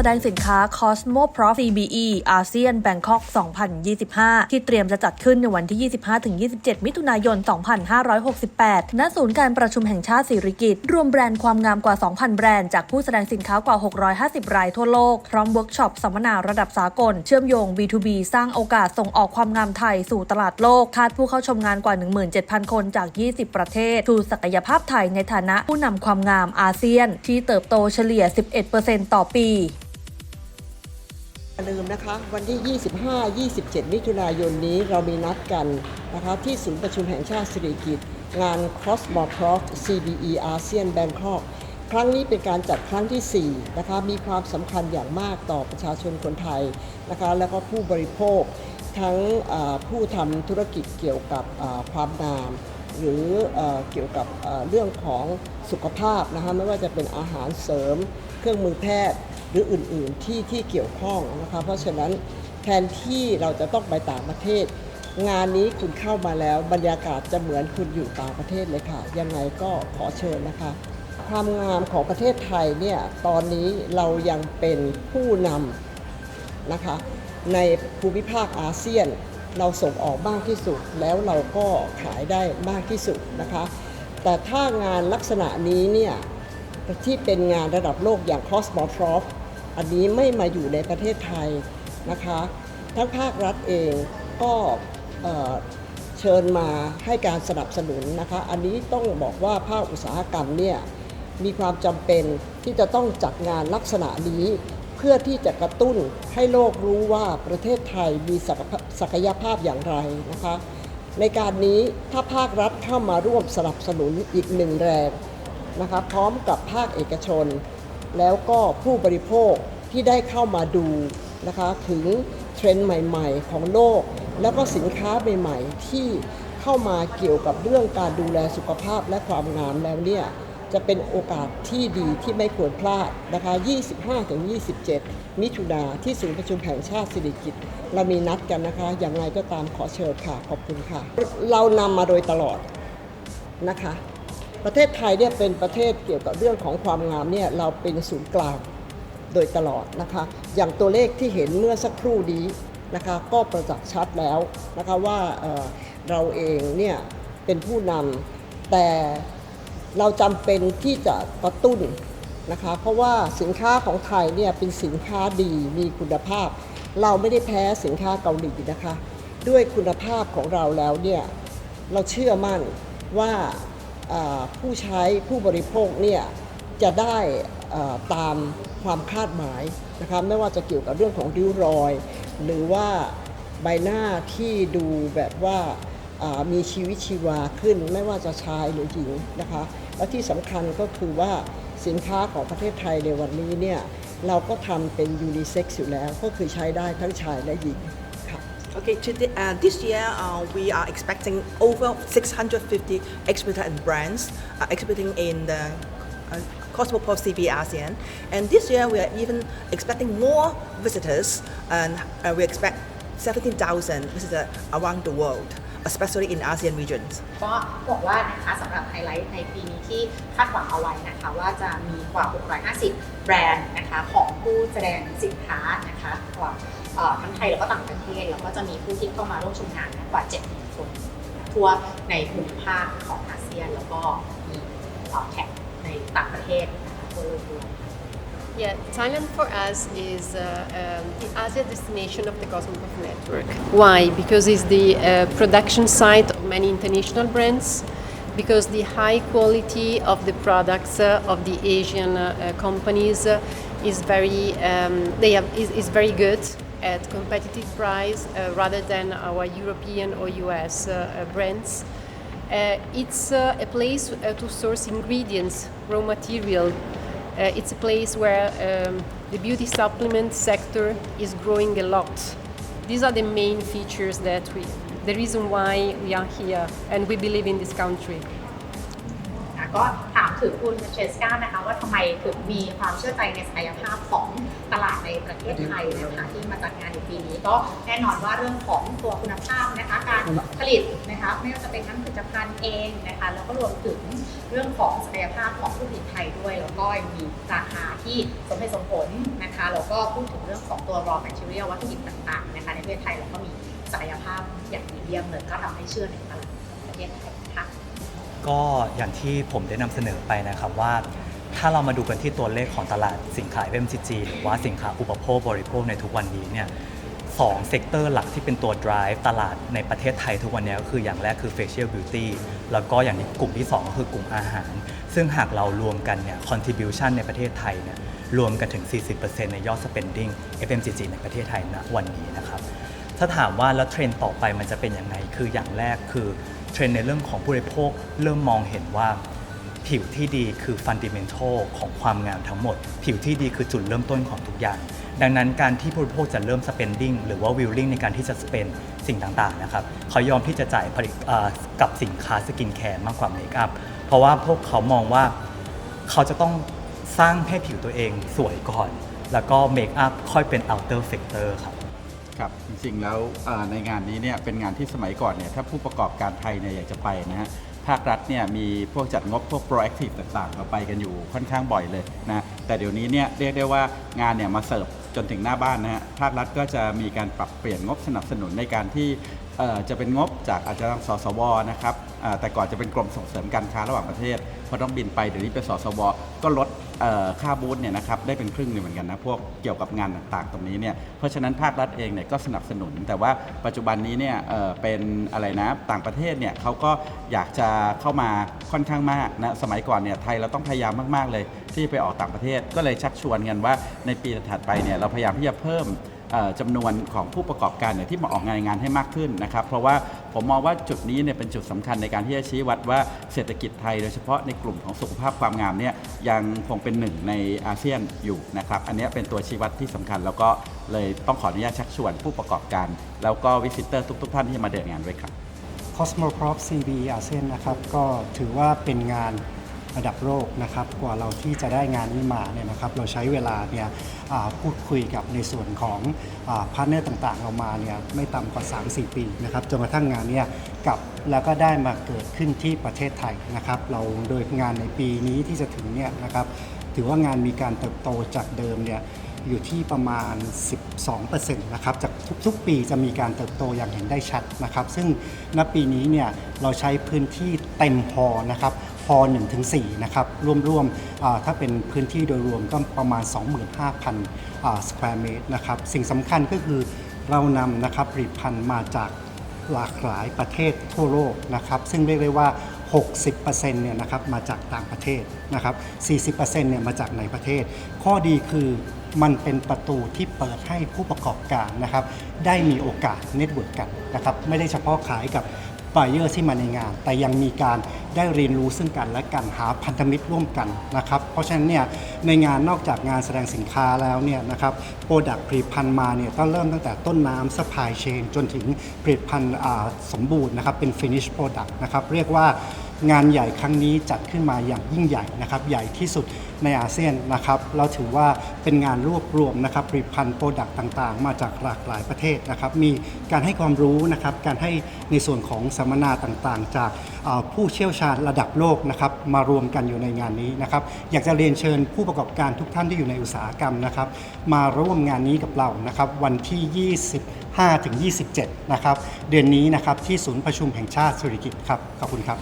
แสดงสินค้า Cosmo Prof CBE อาเซียนแบงคอก 2025 ที่เตรียมจะจัดขึ้นในวันที่ 25-27 มิถุนายน 2568 ณ ศูนย์การประชุมแห่งชาติสิริกิติ์รวมแบรนด์ความงามกว่า 2,000 แบรนด์ จากผู้แสดงสินค้ากว่า 650 รายทั่วโลก พร้อมเวิร์กช็อปสัมมนาระดับสากล เชื่อมโยง B2B สร้างโอกาสส่งออกความงามไทยสู่ตลาดโลก คาดผู้เข้าชมงานกว่า 17,000 คนจาก 20 ประเทศ ชูศักยภาพไทยในฐานะผู้นำความงามอาเซียน ที่เติบโตเฉลี่ย 11%ต่อปี อย่าลืมนะคะวันที่ 25-27 มิถุนายนนี้เรามีนัดกันนะคะที่ศูนย์ประชุมแห่งชาติสิริกิติ์งาน Cross b o r d Prof CBE ASEAN Bangkok ครั้งนี้เป็นการจัดครั้งที่ 4 นะคะ มีความสำคัญอย่างมากต่อประชาชนคนไทยนะคะ แล้วก็ผู้บริโภค ทั้งผู้ทำธุรกิจเกี่ยวกับความงาม หรือเอเกี่ยวกับเเรื่องของสุขภาพนะคะไม่ว่าจะเป็นอาหารเสริม เครื่องมือแพทย์หรืออื่นๆที่ที่เกี่ยวข้องนะคะเพราะฉะนั้นแทนที่เราจะต้องไปต่างประเทศ งานนี้คุณเข้ามาแล้วบรรยากาศจะเหมือนคุณอยู่ต่างประเทศเลยค่ะ ยังไงก็ขอเชิญนะคะความงามของประเทศไทยเนี่ยตอนนี้เรายังเป็นผู้นำนะคะในภูมิภาคอาเซียน เราส่งออกมากที่สุด แล้วเราก็ขายได้มากที่สุดนะคะ แต่ถ้างานลักษณะนี้เนี่ยที่เป็นงานระดับโลกอย่าง Cosmoprof อันนี้ไม่มาอยู่ในประเทศไทยนะคะ ทั้งภาครัฐเองก็เชิญมาให้การสนับสนุนนะคะ อันนี้ต้องบอกว่าภาคอุตสาหกรรมเนี่ยมีความจำเป็นที่จะต้องจัดงานลักษณะนี้ เพื่อที่จะกระตุ้นให้โลกรู้ว่าประเทศไทยมีศักภาศักยภาพอย่างไรนะคะ ในการนี้ถ้าภาครัฐเข้ามาร่วมสนับสนุนอีกหนึ่งแรงนะคะพร้อมกับภาคเอกชน แล้วก็ผู้บริโภคที่ได้เข้ามาดูนะคะถึงเทรนด์ใหม่ๆ ของโลก แล้วก็สินค้าใหม่ๆที่เข้ามาเกี่ยวกับเรื่องการดูแลสุขภาพและความงามแล้วเนี่ย จะเป็นโอกาสที่ดีที่ไม่ควรพลาดนะคะ 25-27 มิถุนาที่ศูนย์ประชุมแห่งชาติสิริกิติ์เรามีนัดกันนะคะ อย่างไรก็ตามขอเชิญค่ะ ขอบคุณค่ะ เรานำมาโดยตลอดนะคะ ประเทศไทยเนี่ยเป็นประเทศเกี่ยวกับเรื่องของความงามเนี่ยเราเป็นศูนย์กลางโดยตลอดนะคะ อย่างตัวเลขที่เห็นเมื่อสักครู่นี้นะคะ ก็ประจักษ์ชัดแล้วนะคะว่าเเราเองเนี่ยเป็นผู้นำแต่ เราจำเป็นที่จะกระตุ้นนะคะเพราะว่าสินค้าของไทยเนี่ยเป็นสินค้าดีมีคุณภาพ เราไม่ได้แพ้สินค้าเกาหลีนะคะ ด้วยคุณภาพของเราแล้วเนี่ยเราเชื่อมั่นว่าผู้ใช้ผู้บริโภคเนี่ยจะได้ตามความคาดหมายนะคะไม่ว่าจะเกี่ยวกับเรื่องของริ้วรอย หรือว่าใบหน้าที่ดูแบบว่ามีชีวิตชีวาขึ้น ไม่ว่าจะชายหรือหญิงนะคะ และที่สำคัญก็คือว่าสินค้าของประเทศไทยในวันนี้เนี่ยเราก็ทำเป็นยูนิเซ็กซ์อยู่แล้ว ก็คือใช้ได้ทั้งชายและหญิงค่ะ Okay, today, uh, this year uh, we are expecting over 650 exhibitors and brands uh, exhibiting in the uh, Cosmopolitan CB ASEAN. And this year we are even expecting more visitors, and uh, we expect 17,000 visitors around the world, especially in ASEAN regions. ก็บอกว่านะคะสำหรับไฮไลท์ในปีนี้ที่คาดหวังเอาไว้นะคะว่าจะมีกว่า 650 แบรนด์นะคะของผู้แสดงสินค้านะคะกว่าทั้งไทยแล้วก็ต่างประเทศ แล้วก็จะมีผู้ที่เข้ามาร่วมชมงานกว่า7,000คนทั่วในภูมิภาคของอาเซียน แล้วก็มีเอ่อแท็กในต่างประเทศนะคะทั่วโลกด้วย Yeah, Thailand for us is uh, um, the Asia destination of the Cosmoprof network. Why? Because it's the uh, production site of many international brands. Because the high quality of the products uh, of the Asian uh, companies uh, is very um, they have, is, is very good at competitive price uh, rather than our European or US brands. It's a place to source ingredients, raw material. Uh, it's a place where um, the beauty supplement sector is growing a lot. These are the main features that we, the reason why we are here and we believe in this country. ก็ ถามถึงคุณเชสก้านะคะว่าทำไมถึงมีความเชื่อใจในศักยภาพของตลาดในประเทศไทยนะคะที่มาจัดงานในปีนี้ก็แน่นอนว่าเรื่องของตัวคุณภาพนะคะการผลิตนะคะไม่ว่าจะเป็นทั้งผลิตภัณฑ์เองนะคะแล้วก็รวมถึงเรื่องของศักยภาพของผู้ผลิตไทยด้วย แล้วก็มีราคาที่สมเหตุสมผลนะคะแล้วก็พูดถึงเรื่องของตัว raw material วัตถุดิบต่างๆนะคะในประเทศไทยเราก็มีศักยภาพอย่างดีเยี่ยมเลยก็ทำให้เชื่อในตลาดประเทศไทยค่ะ ก็อย่างที่ผมได้นำเสนอไปนะครับว่า ถ้าเรามาดูกันที่ตัวเลขของตลาดสินค้า FMCG หรือว่าสินค้าอุปโภคบริโภคในทุกวันนี้เนี่ยสองเซกเตอร์หลักที่เป็นตัว drive ตลาดในประเทศไทยทุกวันนี้ก็คืออย่างแรกคือ facial beauty แล้วก็อย่างนี้กลุ่มที่ 2 ก็คือกลุ่มอาหาร ซึ่งหากเรารวมกันเนี่ย contribution ในประเทศไทยเนี่ยรวมกันถึง 40%ในยอด spending FMCG ในประเทศไทยณวันนี้นะครับ ถ้าถามว่าแล้วเทรนด์ต่อไปมันจะเป็นยังไง คืออย่างแรกคือ รนด์ในเรื่องของผู้บริโภคเริ่มมองเห็นว่าผิวที่ดีคือฟันดิเมนทัลของความงามทั้งหมด ผิวที่ดีคือจุดเริ่มต้นของทุกอย่าง ดังนั้นการที่ผู้บริโภคจะเริ่ม spending หรือว่า willing ในการที่จะ spend สิ่งต่างๆนะครับเขายอมที่จะจ่ายผลิตกับสินค้าสกินแคร์มากกว่าเมคอัพเพราะว่าพวกเขามองว่าเขาจะต้องสร้างให้ผิวตัวเองสวยก่อน แล้วก็เมคอัพค่อยเป็น outer factor ครับ ครับจริงๆแล้วในงานนี้เนี่ยเป็นงานที่สมัยก่อนเนี่ยถ้าผู้ประกอบการไทยเนี่ยอยากจะไปนะฮะภาครัฐเนี่ยมีพวกจัดงบพวก proactive ต่างๆเราไปกันอยู่ค่อนข้างบ่อยเลยนะแต่เดี๋ยวนี้เนี่ยเรียกได้ว่างานเนี่ยมาเสิร์ฟจนถึงหน้าบ้านนะฮะภาครัฐก็จะมีการปรับเปลี่ยนงบสนับสนุนในการที่ จะเป็นงบจากอาจจะทางสสวนะครับแต่ก่อนจะเป็นกรมส่งเสริมการค้าระหว่างประเทศพอต้องบินไปเดี๋ยวนี้เป็นสสวก็ลดค่าบูธเนี่ยนะครับได้เป็นครึ่งหนึ่งเหมือนกันนะพวกเกี่ยวกับงานต่างๆตรงนี้เนี่ยเพราะฉะนั้นภาครัฐเองเนี่ยก็สนับสนุน แต่ว่าปัจจุบันนี้เนี่ยเเป็นอะไรนะต่างประเทศเนี่ยเขาก็อยากจะเข้ามาค่อนข้างมากนะสมัยก่อนเนี่ยไทยเราต้องพยายามมากๆเลย ที่จะไปออกต่างประเทศก็เลยชักชวนกันว่าในปีถัดไปเนี่ยเราพยายามที่จะเพิ่ม จำนวนของผู้ประกอบการเนี่ยที่มาออกงานงานให้มากขึ้นนะครับ เพราะว่าผมมองว่าจุดนี้เนี่ยเป็นจุดสำคัญในการที่จะชี้วัดว่าเศรษฐกิจไทยโดยเฉพาะในกลุ่มของสุขภาพความงามเนี่ยยังคงเป็นหนึ่งในอาเซียนอยู่นะครับ อันนี้เป็นตัวชี้วัดที่สำคัญแล้วก็เลยต้องขออนุญาตชักชวนผู้ประกอบการ แล้วก็วิสิเตอร์ทุก ๆ ท่านที่จะมาเดินงานด้วยครับ Cosmoprof CB อาเซียนนะครับก็ถือว่าเป็นงาน ระดับโลกนะครับ กว่าเราที่จะได้งานนี้มาเนี่ยนะครับ เราใช้เวลาเนี่ยพูดคุยกับในส่วนของพาร์ทเนอร์ต่างๆ เรามาเนี่ยไม่ต่ำกว่า 3-4 ปีนะครับจนกระทั่งงานเนี้กลับแล้วก็ได้มาเกิดขึ้นที่ประเทศไทยนะครับ เราโดยงานในปีนี้ที่จะถึงเนี่ยนะครับถือว่างานมีการเติบโตจากเดิมเนี่ยอยู่ที่ประมาณ 12%นะครับ จากทุกๆ ปีจะมีการเติบโตอย่างเห็นได้ชัดนะครับ ซึ่งณปีนี้เนี่ยเราใช้พื้นที่เต็มพอนะครับ พ1ถึง4นะครับรวมๆถ้าเป็นพื้นที่โดยรวมก็ประมาณ 25,000อ่าสแควร์เมตรนะครับสิ่งสำคัญก็คือเรานำนะครับผลิตภัณฑ์มาจากหลากหลายประเทศทั่วโลกนะครับซึ่งเรียกได้ว่า 60%เนี่ยนะครับมาจากต่างประเทศนะครับ 40%เนี่ยมาจากในประเทศ ข้อดีคือมันเป็นประตูที่เปิดให้ผู้ประกอบการนะครับ ได้มีโอกาสเน็ตเวิร์กกันนะครับ ไม่ได้เฉพาะขายกับ b ายเออร์ที่มาในงาน แต่ยังมีการได้เรียนรู้ซึ่งกันและกันหาพันธมิตรร่วมกันนะครับเพราะฉะนั้นเนี่ยในงานนอกจากงานแสดงสินค้าแล้วเนี่ยนะครับโปรดักต์ผลิตภัณฑ์มาเนี่ยต้องเริ่มตั้งแต่ต้นน้ำ supply chain จนถึงผลิตภัณฑ์สมบูรณ์นะครับเป็น finish product นะครับเรียกว่างานใหญ่ครั้งนี้จัดขึ้นมาอย่างยิ่งใหญ่นะครับใหญ่ที่สุด ในอาเซียนนะครับเราถือว่าเป็นงานรวบรวมนะครับผลิตภัณฑ์โปรดักต์ต่างๆ มาจากหลากหลายประเทศนะครับ มีการให้ความรู้นะครับการให้ในส่วนของสัมมนาต่างๆ จากผู้เชี่ยวชาญระดับโลกนะครับมารวมกันอยู่ในงานนี้นะครับ อยากจะเรียนเชิญผู้ประกอบการทุกท่านที่อยู่ในอุตสาหกรรมนะครับ มาร่วมงานนี้กับเรานะครับวันที่ 25ถึง27 นะครับเดือนนี้นะครับที่ศูนย์ประชุมแห่งชาติสุริกิตครับขอบคุณครับ